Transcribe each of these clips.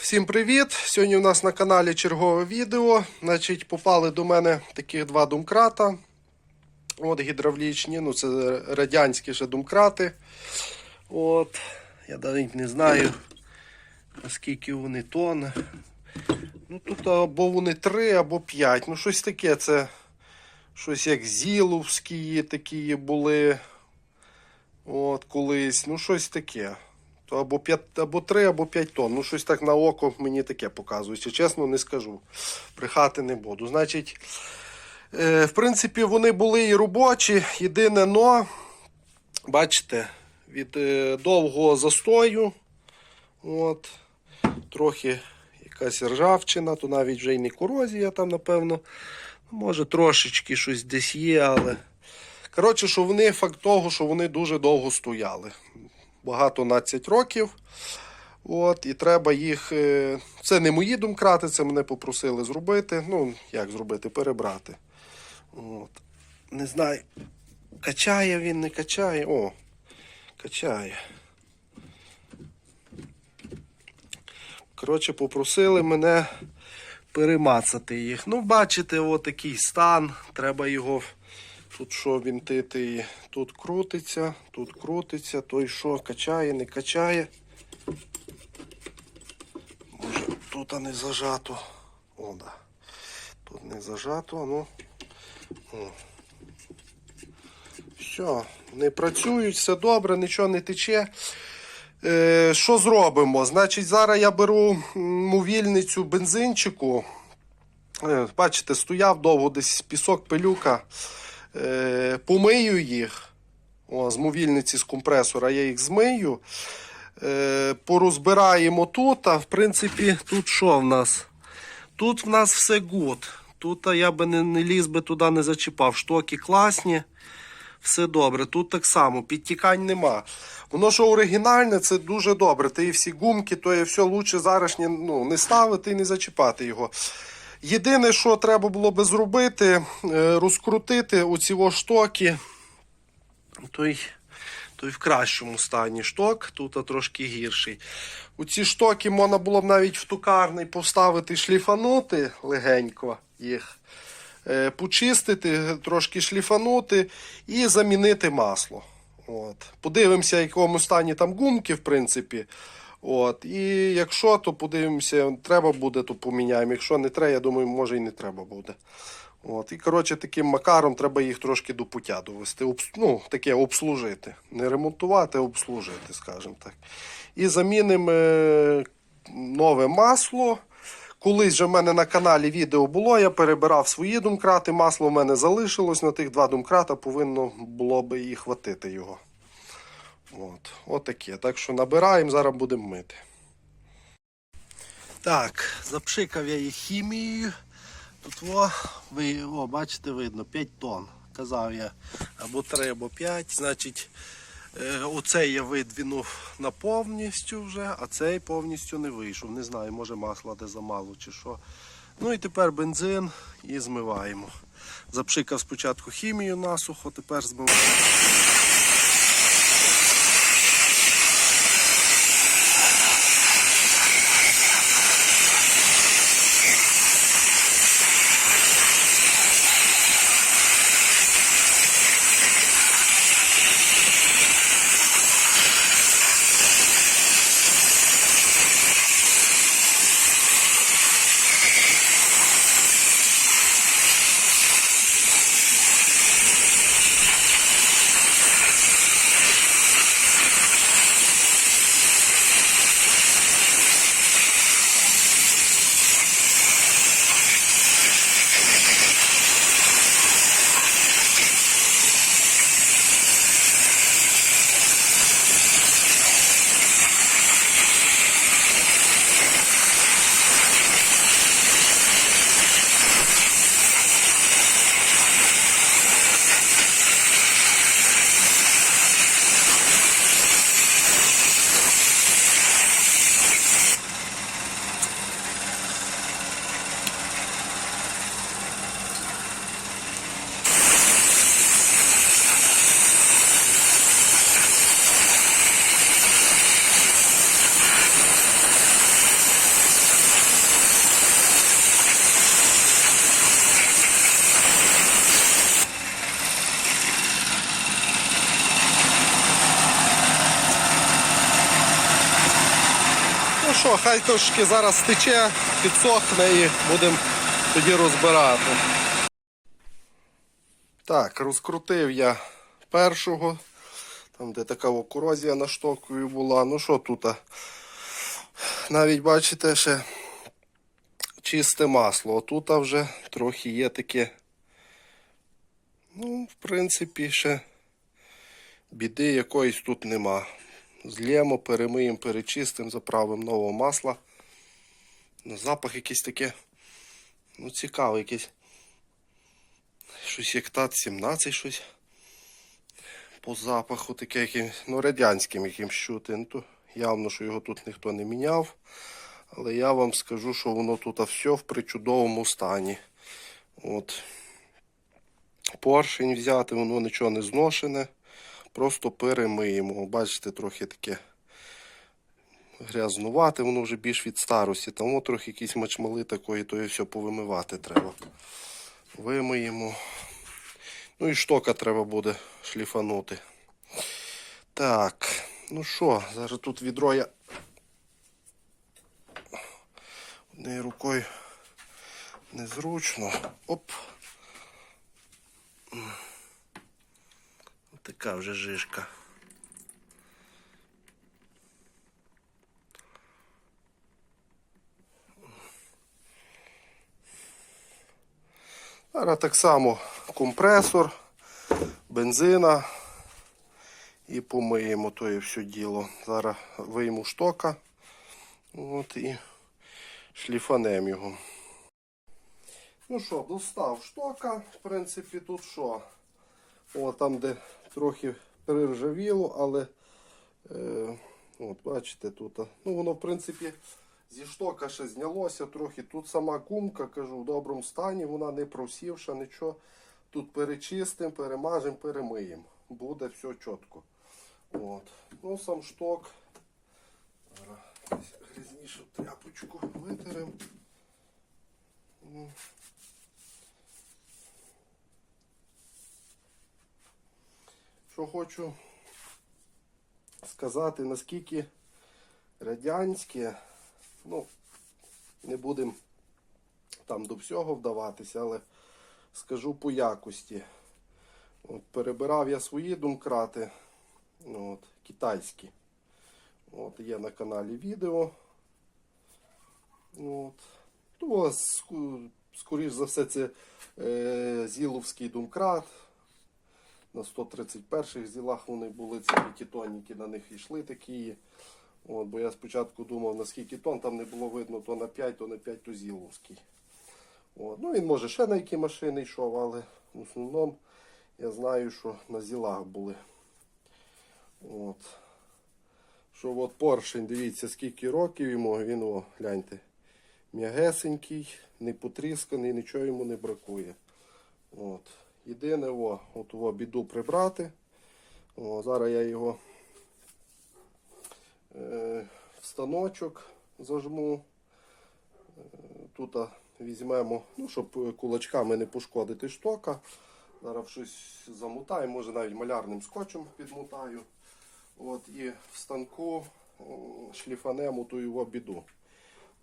всім привіт! Сьогодні у нас на каналі чергове відео. Значить, попали до мене таких два думкрата. От гідравлічні, ну це радянські ще думкрати. От, я навіть не знаю, наскільки вони тонн. Ну тут або вони 3, або 5. Ну, щось таке. Це щось як зіловські такі були. От, колись. Ну, щось таке. То або 5, або 3, або 5 тонн. Ну, щось так на око мені таке показує. Чи чесно, не скажу. Брехати не буду. Значить, е, в принципі, вони були і робочі. Єдине но, бачите, від е, довгого застою. От, трохи якась ржавчина, то навіть вже й не корозія там, напевно. Може, трошечки щось десь є, але. Коротше, що вони факт того, що вони дуже довго стояли. Багато 12 років. От, і треба їх. е, Це не мої думкрати, це мене попросили зробити. Ну, як зробити, перебрати. От. Не знаю, качає він, не качає. О, качає. Коротше, попросили мене перемацати їх. Ну, бачите, отакий стан. Треба його. Тут що вінтити, тут крутиться, тут крутиться, той що качає, не качає. Може, тут не зажато. О, да. Тут не зажато, ну. О. Все, не працюють, все добре, нічого не тече. Е, що зробимо? Значить, зараз я беру мувільницю бензинчику. Е, Бачите, стояв довго десь пісок, пилюка. Е, помию їх. О, з мовільниці з компресора я їх змию. Е, порозбираємо тут. А в принципі, тут що в нас? Тут в нас все гуд. Тут я би не, не ліз би туди, не зачіпав. Штоки класні. Все добре. Тут так само, підтікань нема. Воно, що оригінальне, це дуже добре. Ти і всі гумки, то є все лучше зараз ну, не ставити і не зачіпати його. Єдине, що треба було би зробити, е, розкрутити оці штоки. Той, той в кращому стані шток, тут трошки гірший. Оці штоки можна було б навіть в тукарний поставити, шліфанути легенько їх, е, почистити, трошки шліфанути і замінити масло. От. Подивимося, в якому стані там гумки, в принципі. От. І якщо, то подивимося, треба буде, то поміняємо. Якщо не треба, я думаю, може і не треба буде. От. І коротше, таким макаром треба їх трошки до пуття довести. Обс... Ну, таке обслужити. Не ремонтувати, а обслужити, скажімо так. І замінимо е, нове масло. Колись же в мене на каналі відео було, я перебирав свої думкрати, масло в мене залишилось на тих два думкрата, повинно було би і хватити його. От, отаке. Так що набираємо, зараз будемо мити. Так, запшикав я їх хімією. Тут во, ви, о, бачите, видно, 5 тонн. Казав я або 3, або 5. Значить, е, оцей я видвинув на повністю вже, а цей повністю не вийшов. Не знаю, може масла де замало чи що. Ну і тепер бензин і змиваємо. Запшикав спочатку хімію насухо, тепер змиваємо. Хай трошки зараз стече, підсохне і будемо тоді розбирати. Так, розкрутив я першого. Там, де така о, корозія на штокові була. Ну що тут? Навіть бачите, ще чисте масло. Отут вже трохи є таке. Ну, в принципі, ще біди якоїсь тут нема. Злємо, перемиємо, перечистимо, заправимо нового масла. Запах якийсь таке. Ну, цікавий якийсь. Щось як тат 17 щось. По запаху таке ну, радянським якимсь чути. Ну, то явно, що його тут ніхто не міняв. Але я вам скажу, що воно тут все в причудовому стані. От. Поршень взяти, воно нічого не зношене. Просто перемиємо. Бачите, трохи таке грязнувате, воно вже більш від старості. Тому трохи якісь мачмали такої, то і все повимивати треба. Вимиємо. Ну і штока треба буде шліфанути. Так, ну що, зараз тут відро я однією рукою незручно. Оп. Така вже жишка. Зараз так само компресор, бензина і помиємо то і все діло. Зараз вийму штока от, і шліфанем його. Ну що, достав штока. В принципі, тут що? О, там, де трохи перержавіло, але е, от, бачите, тут. Ну, воно, в принципі, зі штока ще знялося трохи. Тут сама гумка, кажу, в доброму стані, вона не просівша, нічого. Тут перечистимо, перемажемо, перемиємо. Буде все чітко. От. Ну, сам шток. Грізнішу тряпочку витеремо. Що хочу сказати, наскільки радянське, ну, не будемо там до всього вдаватися, але скажу по якості. От, перебирав я свої думкрати, ну, от, китайські. От, є на каналі відео. Ну, От. Ску- скоріш за все, це е, Зіловський думкрат. На 131-х зілах вони були ці п'ятитонники, на них йшли такі. От, бо я спочатку думав, на скільки тонн, там не було видно то на 5, то на 5 то зіловський. От. Ну, він може ще на які машини йшов, але в основному я знаю, що на зілах були. От. Що от поршень, дивіться, скільки років йому, він, о, гляньте, м'ягесенький, не потрісканий, нічого йому не бракує. От. Єдине, о, от о, біду прибрати. О, зараз я його е, в станочок зажму. Е, тут візьмемо, ну, щоб кулачками не пошкодити штока. Зараз щось замотаю, може навіть малярним скотчем підмотаю. От, і в станку шліфанемо ту його біду.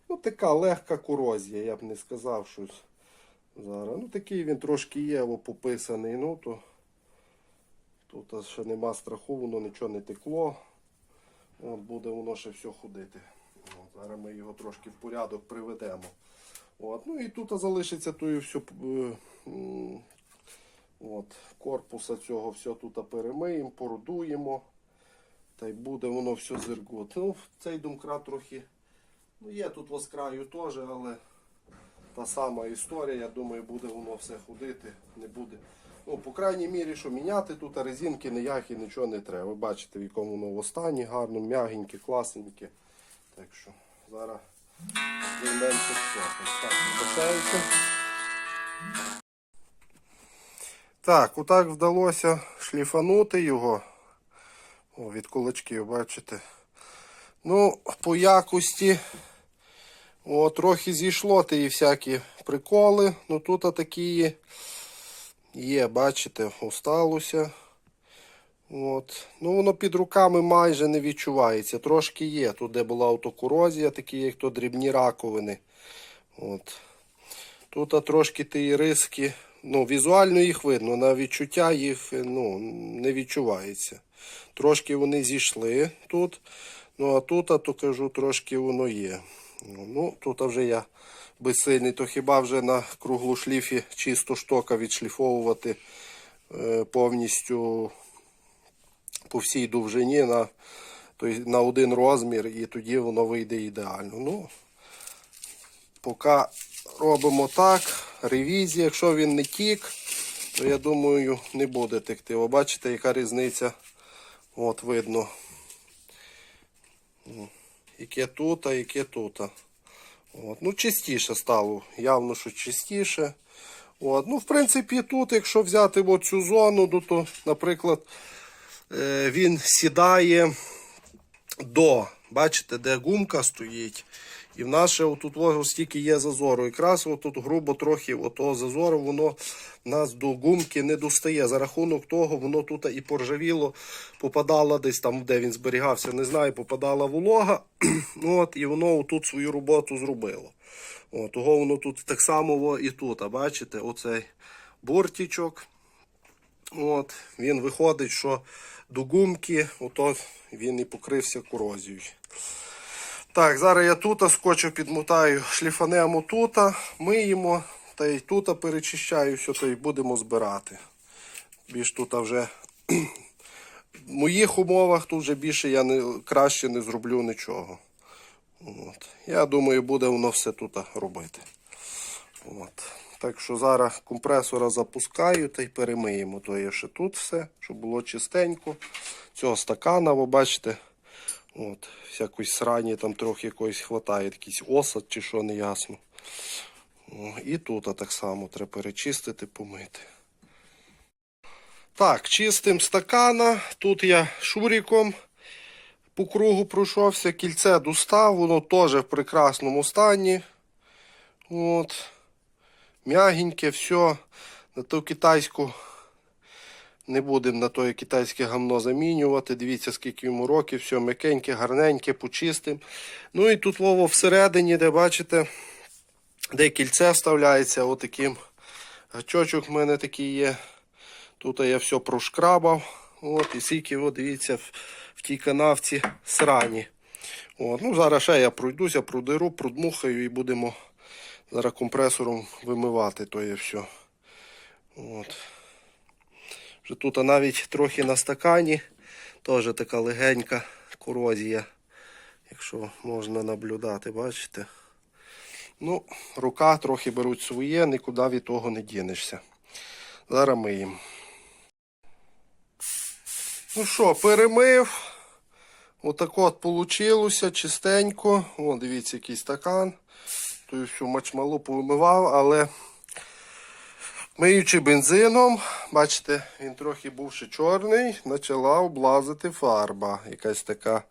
Ну, така легка корозія, я б не сказав щось. Зараз. Ну такий він трошки є о, пописаний. Ну то тут ще нема страху, воно нічого не текло. От буде воно ще все ходити. От, зараз ми його трошки в порядок приведемо. От, ну і тут залишиться то все. От, корпуса цього все тут перемиємо, порудуємо. Та й буде воно все зергут. Ну, цей думкрат трохи. Ну, є тут воскраю теж, але та сама історія, я думаю, буде воно все ходити, не буде. Ну, по крайній мірі, що міняти тут резинки ніякі, нічого не треба. Ви бачите, в якому воно в стані, гарно, м'ягеньке, класненьке. Так що зараз займемося все. Так, залишається. Так, отак вдалося шліфанути його. О, від кулачків, бачите. Ну, по якості. О, трохи зійшло ті всякі приколи. Ну тут такі є, бачите, осталося. От. Ну, воно під руками майже не відчувається. Трошки є. Тут, де була автокорозія, такі як то дрібні раковини. От. Тут трошки ті риски. Ну, візуально їх видно, на відчуття їх ну, не відчувається. Трошки вони зійшли тут. Ну, а тут, а то кажу, трошки воно є. Ну, Ну, тут вже я безсильний, то хіба вже на круглу шліфі чисто штока відшліфовувати е, повністю по всій довжині на, той, на один розмір, і тоді воно вийде ідеально. Ну, поки робимо так, ревізія, якщо він не тік, то я думаю, не буде текти. Ви бачите, яка різниця? От видно. Яке тут, а яке тут. От. Ну, чистіше стало. Явно, що чистіше. От. Ну, в принципі, тут, якщо взяти цю зону, то, то наприклад, е, він сідає до, бачите, де гумка стоїть. І в нас ще отут ось стільки є зазору. Якраз отут грубо трохи отого зазору, воно нас до гумки не достає. За рахунок того, воно тут і поржавіло, попадала десь там, де він зберігався, не знаю, попадала волога. От, і воно тут свою роботу зробило. От, того воно тут так само і тут. А бачите, оцей бортічок. От, він виходить, що до гумки, ото він і покрився корозією. Так, зараз я тут скотчу підмотаю, шліфанемо тут, миємо, та й тут перечищаю все, то й будемо збирати. Більш тут вже в моїх умовах тут вже більше я не, краще не зроблю нічого. От. Я думаю, буде воно все тут робити. От. Так що зараз компресора запускаю та й перемиємо. То є ще тут все, щоб було чистенько. Цього стакана, ви бачите, от, всякої срані там трохи якоїсь хватає, якийсь осад чи що, не ясно. І тут так само треба перечистити, помити. Так, чистим стакана. Тут я шуріком по кругу пройшовся, кільце достав, воно теж в прекрасному стані. От. М'ягеньке, все. На ту китайську не будемо на тоє китайське гамно замінювати. Дивіться, скільки йому років, все м'якеньке, гарненьке, почистим. Ну і тут Вово всередині, де бачите, де кільце вставляється, отаким гачочок в мене такий є. Тут я все прошкрабав. От, і скільки, от, дивіться, в, в тій канавці срані. От, ну, зараз ще я пройдуся, продеру, продмухаю і будемо зараз компресором вимивати то є все. От. Вже тут навіть трохи на стакані, теж така легенька корозія, якщо можна наблюдати, бачите? Ну, рука трохи беруть своє, нікуди від того не дінешся. Зараз миємо. Ну що, перемив. Отак от получилося чистенько. О, дивіться, який стакан. Ту всю мачмалу повимивав, але миючи бензином, бачите, він трохи був ще чорний, почала облазити фарба. Якась така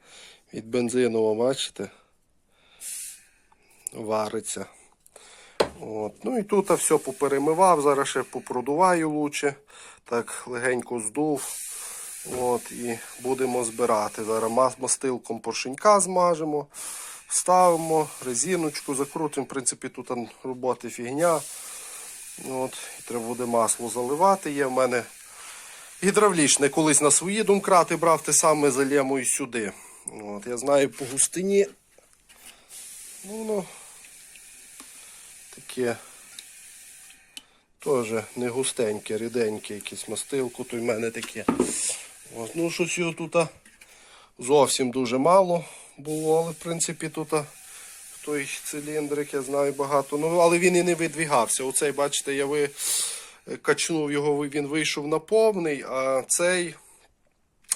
від бензинового, бачите? Вариться. От. Ну і тут все поперемивав, зараз ще попродуваю лучше. Так легенько здув. От, і будемо збирати. Зараз мастилком поршенька змажемо, вставимо, резиночку закрутимо. В принципі, тут роботи фігня. От, і треба буде масло заливати. Є в мене гідравлічне. Колись на свої домкрати брав те саме залємо і сюди. От, я знаю по густині. Ну, воно таке теж не густеньке, ріденьке, якесь мастилку, то й в мене таке. От, ну, щось його тут зовсім дуже мало було, але в принципі тут той циліндрик, я знаю багато. Ну, але він і не видвігався. Оцей, бачите, я ви качнув його, він вийшов на повний, а цей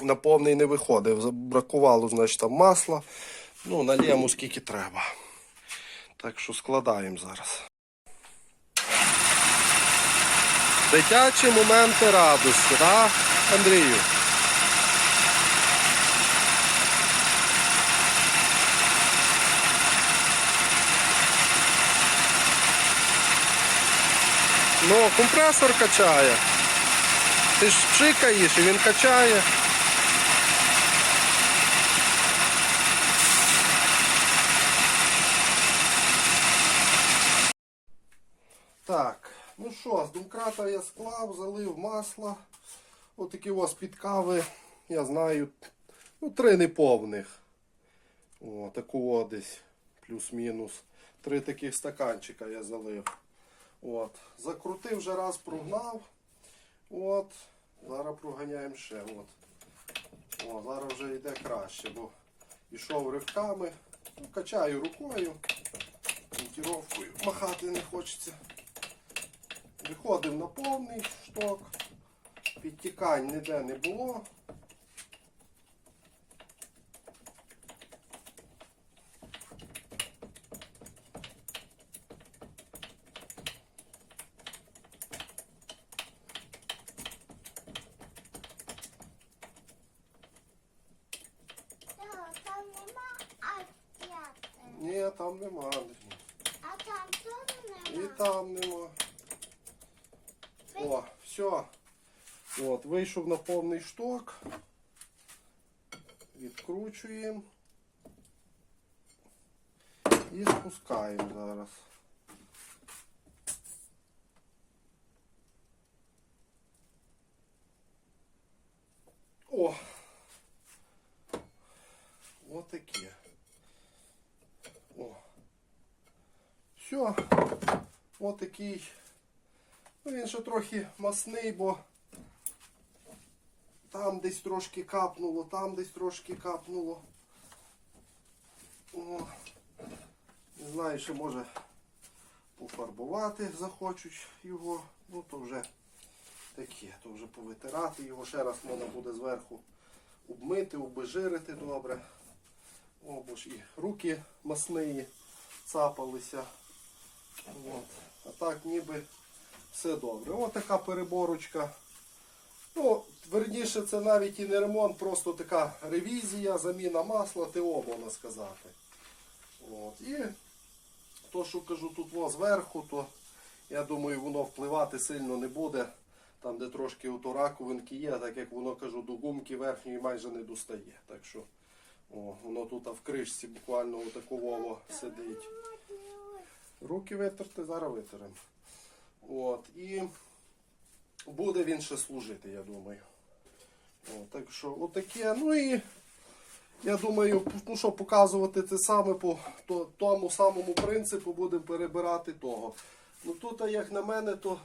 на повний не виходив. Бракувало, значить, там масла. Ну, нальємо скільки треба. Так що складаємо зараз. Дитячі моменти радості, так, Андрію? Ну, компресор качає. Ти ж пшикаєш і він качає. Так, ну що, з домкрата я склав, залив масло. Отакі ось під кави, я знаю, ну, три неповних. О, таку десь, плюс-мінус. Три таких стаканчика я залив. От. Закрутив вже раз, прогнав. От. Зараз проганяємо ще. От. О, зараз вже йде краще, бо йшов ривками. Ну, качаю рукою, монтіровкою. Махати не хочеться. Виходив на повний шток. Підтікань ніде не було. Та, Там нема ап'яти. Ні, там нема. А там теж І нема. там нема. О, все. От, вийшов на повний шток. Відкручуємо. І спускаємо зараз. О! Отаке. О. Все. Отакий. Ну, він ще трохи масний, бо там десь трошки капнуло, там десь трошки капнуло. О, не знаю, ще може пофарбувати захочуть його. Ну то вже таке, то вже повитирати його. Ще раз можна буде зверху обмити, обезжирити добре. О, бо ж і руки масні цапалися. От. А так ніби все добре. Ось така переборочка. Ну, верніше, це навіть і не ремонт, просто така ревізія, заміна масла, ТО, можна сказати. От. І то, що кажу тут во зверху, то я думаю, воно впливати сильно не буде. Там, де трошки ото раковинки є, так як воно кажу, до гумки верхньої майже не достає. Так що о, воно тут в кришці буквально отаково сидить. Руки витерти, зараз витеремо. От, і буде він ще служити, я думаю. От, так що, отаке. Ну і я думаю, ну що, показувати те саме по то, тому самому принципу будемо перебирати того. Ну тут, як на мене, то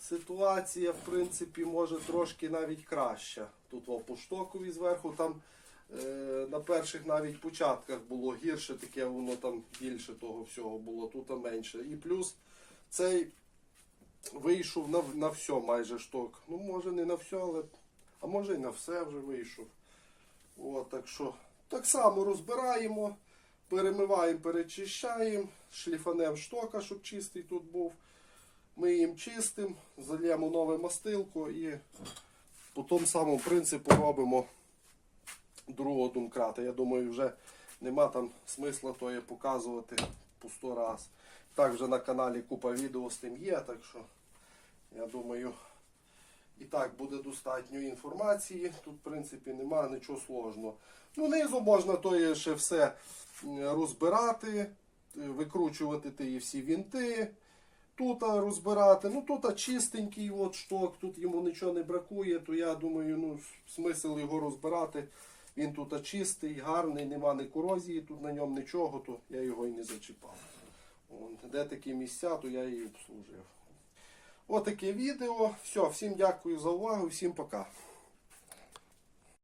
ситуація, в принципі, може трошки навіть краща. Тут о, по штокові зверху там е, на перших навіть початках було гірше, таке воно там більше того всього було, тут менше. І плюс цей вийшов на, на все майже шток. Ну, може не на все, але а може і на все вже вийшов. От, так що так само розбираємо, перемиваємо, перечищаємо, шліфанем штока, щоб чистий тут був. Ми їм чистимо, зальємо нове мастилко і по тому самому принципу робимо другого думкрата. Я думаю, вже нема там смисла тої показувати по 100 раз. Так вже на каналі купа відео з тим є, так що я думаю, і так буде достатньо інформації. Тут, в принципі, нема нічого сложного. Ну, низу можна то ще все розбирати, е, викручувати ті всі вінти. Тут розбирати. Ну тут чистенький от шток, тут йому нічого не бракує, то я думаю, ну, смисл його розбирати. Він тут чистий, гарний, нема ні корозії, тут на ньому нічого, то я його і не зачіпав. Де такі місця, то я її обслужив. Отаке відео. Все, всім дякую за увагу, всім пока.